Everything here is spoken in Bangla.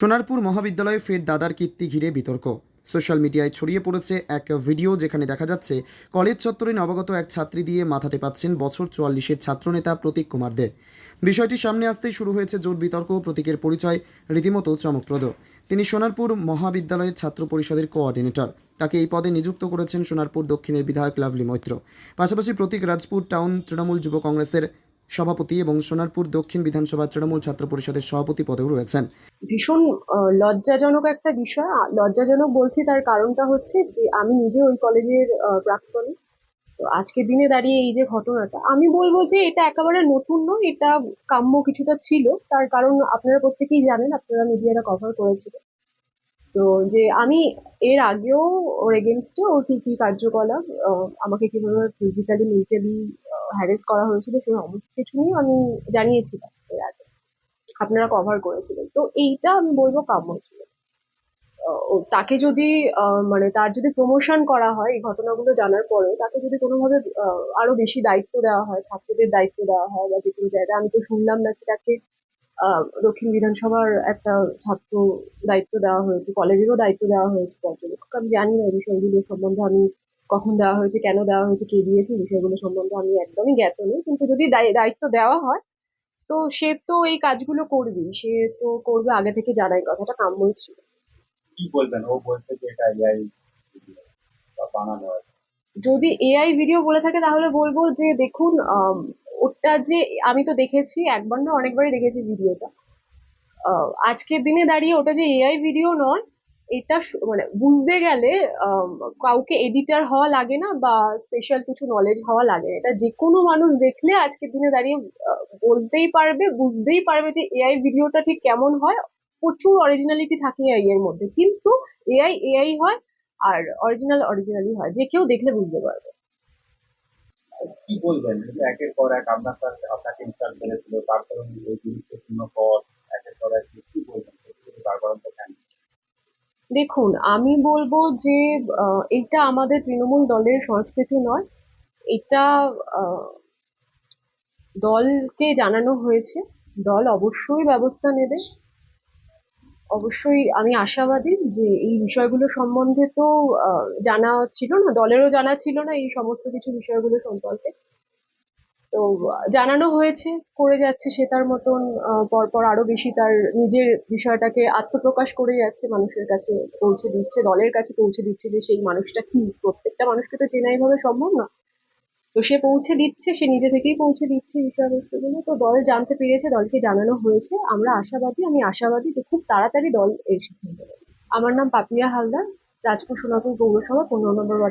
সোনারপুর মহাবিদ্যালয়ে ফের দাদার কীর্তি ঘিরে বিতর্ক। সোশ্যাল মিডিয়ায় ছড়িয়ে পড়েছে এক ভিডিও যেখানে দেখা যাচ্ছে, কলেজ চত্বরে নবাগত এক ছাত্রী দিয়ে মাথা টেপাচ্ছেন বছর চুয়াল্লিশের ছাত্রনেতা প্রতীক কুমার দে। বিষয়টি সামনে আসতেই শুরু হয়েছে জোর বিতর্ক, প্রতীকের পরিচয় রীতিমতো চমকপ্রদ। তিনি সোনারপুর মহাবিদ্যালয়ের ছাত্র পরিষদের কোঅর্ডিনেটর। তাকে এই পদে নিযুক্ত করেছেন সোনারপুর দক্ষিণের বিধায়ক লাভলি মৈত্র। পাশাপাশি প্রতীক রাজপুর টাউন তৃণমূল যুব কংগ্রেসের সভাপতি এবং সোনারপুর দক্ষিণ বিধানসভা তৃণমূল ছাত্র পরিষদের সভাপতি পদেও রয়েছেন। ভীষণ লজ্জাজনক একটা বিষয়। লজ্জাজনক বলছি, তার কারণটা হচ্ছে যে আমি নিজে ওই কলেজের প্রাক্তন। তো আজকে দিনে দাঁড়িয়ে এই যে ঘটনাটা, আমি বলব যে এটা একেবারে নতুন নয়, এটা কাম্য কিছুটা ছিল। তার কারণ আপনারা প্রত্যেকেই জানেন, আপনারা মিডিয়াটা কভার করেছিলেন তো যে আমি এর আগেও ওর এগেনস্টে ওর কি কি কার্যকলাপ আমাকে কীভাবে ফিজিক্যালি মেন্টালি হ্যারেস করা হয়েছিল সেই সমস্ত কিছু নিয়ে আমি জানিয়েছিলাম এর আগে। আপনারা কভার করেছিলেন। তো এইটা আমি বলব কাম্য ছিল। তাকে যদি মানে তার যদি প্রমোশন করা হয় এই ঘটনাগুলো জানার পরে তাকে যদি কোনোভাবে আরও বেশি দায়িত্ব দেওয়া হয়, ছাত্রদের দায়িত্ব দেওয়া হয় বা যে কোনো জায়গায়, আমি তো শুনলাম নাকি তাকে দক্ষিণ বিধানসভার একটা ছাত্র দায়িত্ব দেওয়া হয়েছে, কলেজেরও দায়িত্ব দেওয়া হয়েছে পর্যবেক্ষক। আমি জানি না এই বিষয়গুলো সম্বন্ধে আমি কখন দেওয়া হয়েছে কেন দেওয়া হয়েছে কে দিয়েছে বিষয়গুলো সম্বন্ধে আমি একদমই জ্ঞাত নই। কিন্তু যদি দায়- দায়িত্ব দেওয়া হয় তো সে তো এই কাজগুলো করবেই। সে তো করবে আগে থেকে জানাই কথাটা কাম্যই ছিল। কি বলবেন? ও বলছে যে এটা এআই বানানো যদি এআই ভিডিও বলে থাকে তাহলে বলব যে দেখুন ওটা যে আমি তো দেখেছি একবার না অনেকবারই দেখেছি ভিডিওটা আজকের দিনে দাঁড়িয়ে ওটা যে এআই ভিডিও নয় এটা মানে বুঝতে গেলে কাউকে এডিটার হওয়া লাগে না বা স্পেশাল কিছু নলেজ হওয়া লাগে এটা যে কোনো মানুষ দেখলে আজকের দিনে দাঁড়িয়ে বলতেই পারবে, বুঝতেই পারবে যে এআই ভিডিওটা ঠিক কেমন হয়। প্রচুর অরিজিনালিটি থাকে এআই এর মধ্যে। কিন্তু এআই এআই হয় আর অরিজিনাল অরিজিনালি হয়। যে কেউ দেখলে বুঝতে পারবে। কি বলবেন? একের পর এক আপনার সাথে আপনাকে ইনস্টল করেছিল, তারপরে এই গুরুত্বপূর্ণ পদ পর এক কি বলবেন সত্যি তার কারণ তো কেন দেখুন, আমি বলব যে এটা আমাদের তৃণমূল দলের সংস্কৃতি নয়। এটা দলকে জানানো হয়েছে। দল অবশ্যই ব্যবস্থা নেবে। অবশ্যই আমি আশাবাদী যে এই বিষয়গুলো সম্বন্ধে তো জানা ছিল না, দলেরও জানা ছিল না এই সমস্ত কিছু বিষয়গুলো সম্পর্কে। তো, জানানো হয়েছে, করে যাচ্ছে সে তার মতন পরপর আরও বেশি তার নিজের বিষয়টাকে আত্মপ্রকাশ করে যাচ্ছে, মানুষের কাছে পৌঁছে দিচ্ছে, দলের কাছে পৌঁছে দিচ্ছে যে সেই মানুষটা কি। প্রত্যেকটা মানুষকে তো চেনা এইভাবে সম্ভব না। তো সে পৌঁছে দিচ্ছে, সে নিজে থেকেই পৌঁছে দিচ্ছে বিষয়বস্তুগুলো। তো দল জানতে পেরেছে, দলকে জানানো হয়েছে। আমরা আশাবাদী, আমি আশাবাদী যে খুব তাড়াতাড়ি দল এর সিদ্ধান্ত আমার নাম পাপিয়া হালদার, রাজপুর সোনাপুর পৌরসভা, পনেরো নম্বর